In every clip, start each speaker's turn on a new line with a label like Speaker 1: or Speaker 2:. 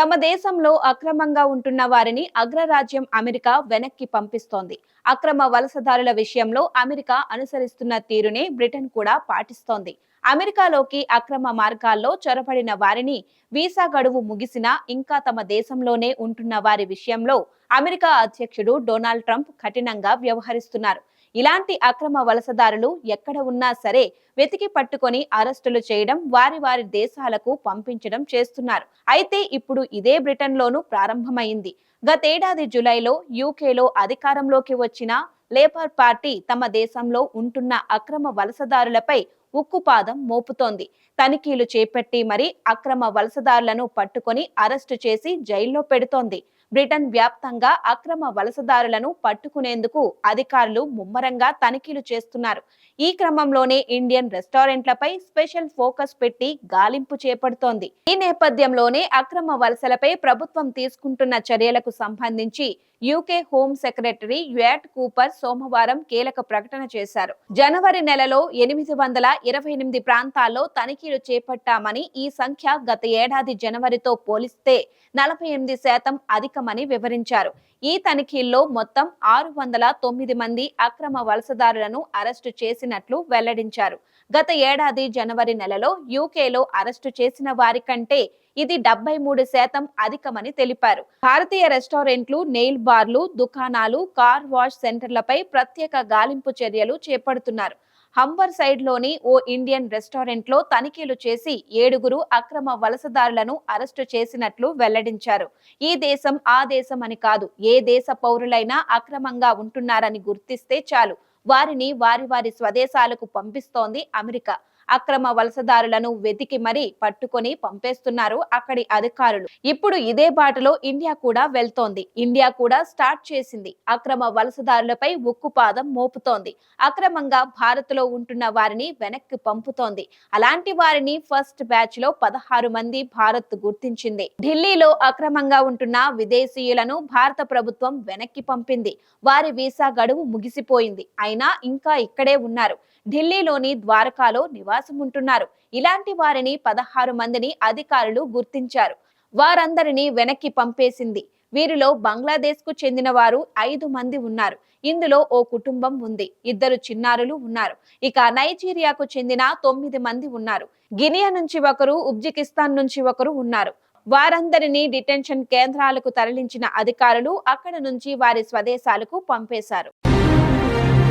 Speaker 1: తమ దేశంలో అక్రమంగా ఉంటున్న వారిని అగ్రరాజ్యం అమెరికా వెనక్కి పంపిస్తోంది. అక్రమ వలసదారుల విషయంలో అమెరికా అనుసరిస్తున్న తీరునే బ్రిటన్ కూడా పాటిస్తోంది. అమెరికాలోకి అక్రమ మార్గాల్లో చొరబడిన వారిని వీసా గడువు ముగిసినా ఇంకా తమ దేశంలోనే ఉంటున్న వారి విషయంలో అమెరికా అధ్యక్షుడు డొనాల్డ్ ట్రంప్ కఠినంగా వ్యవహరిస్తున్నారు. ఇలాంటి అక్రమ వలసదారులు ఎక్కడ ఉన్నా సరే వెతికి పట్టుకొని అరెస్టులు చేయడం వారి వారి దేశాలకు పంపించడం చేస్తున్నారు. అయితే ఇప్పుడు ఇదే బ్రిటన్లోనూ ప్రారంభమైంది. గతేడాది జులైలో యూకేలో అధికారంలోకి వచ్చిన లేబర్ పార్టీ తమ దేశంలో ఉంటున్న అక్రమ వలసదారులపై ఉక్కుపాదం మోపుతోంది. తనిఖీలు చేపట్టి మరి అక్రమ వలసదారులను పట్టుకొని అరెస్టు చేసి జైల్లో పెడుతోంది. బ్రిటన్ వ్యాప్తంగా అక్రమ వలసదారులను పట్టుకునేందుకు అధికారులు ముమ్మరంగా తనిఖీలు చేస్తున్నారు. ఈ క్రమంలోనే ఇండియన్ రెస్టారెంట్లపై స్పెషల్ ఫోకస్ పెట్టి గాలింపు చేపడుతోంది. ఈ నేపథ్యంలోనే అక్రమ వలసలపై ప్రభుత్వం తీసుకుంటున్న చర్యలకు సంబంధించి UK home secretary Yvette Cooper సోమవారం కీలక ప్రకటన చేశారు. జనవరి నెలలో ఎనిమిది వందల ఇరవై ఎనిమిది ప్రాంతాల్లో తనిఖీలు చేపట్టామని ఈ సంఖ్య గత ఏడాది జనవరితో పోలిస్తే నలభై ఎనిమిది శాతం అధికమని వివరించారు. ఈ తనిఖీల్లో మొత్తం ఆరు వందల తొమ్మిది మంది అక్రమ వలసదారులను అరెస్టు చేసినట్లు వెల్లడించారు. గత ఏడాది జనవరి నెలలో యూకేలో అరెస్టు చేసిన వారి కంటే ఇది డెబ్బై మూడు శాతం అధికమని తెలిపారు. భారతీయ రెస్టారెంట్లు నెయిల్ బార్లు దుకాణాలు కార్ వాష్ సెంటర్లపై ప్రత్యేక గాలింపు చర్యలు చేపడుతున్నారు. హంబర్ సైడ్లోని ఓ ఇండియన్ రెస్టారెంట్లో తనిఖీలు చేసి ఏడుగురు అక్రమ వలసదారులను అరెస్టు చేసినట్లు వెల్లడించారు. ఈ దేశం ఆ దేశం అని కాదు ఏ దేశ పౌరులైనా అక్రమంగా ఉంటున్నారని గుర్తిస్తే చాలు. వారిని వారి వారి స్వదేశాలకు పంపిస్తోంది అమెరికా. అక్రమ వలసదారులను వెతికి మరీ పట్టుకొని పంపేస్తున్నారు అక్కడి అధికారులు. ఇప్పుడు ఇదే బాటలో ఇండియా కూడా వెళ్తోంది. ఇండియా కూడా స్టార్ట్ చేసింది. అక్రమ వలసదారులపై ఉక్కుపాదం మోపుతోంది. అక్రమంగా భారత్లో ఉంటున్న వారిని వెనక్కి పంపుతోంది. అలాంటి వారిని ఫస్ట్ బ్యాచ్లో పదహారు మంది భారత్ గుర్తించింది. ఢిల్లీలో అక్రమంగా ఉంటున్న విదేశీయులను భారత ప్రభుత్వం వెనక్కి పంపింది. వారి వీసా గడువు ముగిసిపోయింది. ఆయన ఇంకా ఇక్కడే ఉన్నారు. ఢిల్లీలోని ద్వారకాలో నివాసం ఉంటున్నారు ఇలాంటి వారిని పదహారు మందిని అధికారులు గుర్తించారు. వారందరినీ వెనక్కి పంపేసింది. వీరిలో బంగ్లాదేశ్కు చెందిన వారు ఐదు మంది ఉన్నారు. ఇందులో ఓ కుటుంబం ఉంది. ఇద్దరు చిన్నారులు ఉన్నారు. ఇక నైజీరియాకు చెందిన తొమ్మిది మంది ఉన్నారు. గినియా నుంచి ఒకరు ఉజ్బెకిస్తాన్ నుంచి ఒకరు ఉన్నారు. వారందరినీ డిటెన్షన్ కేంద్రాలకు తరలించిన అధికారులు అక్కడ నుంచి వారి స్వదేశాలకు పంపేశారు.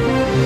Speaker 1: Thank you.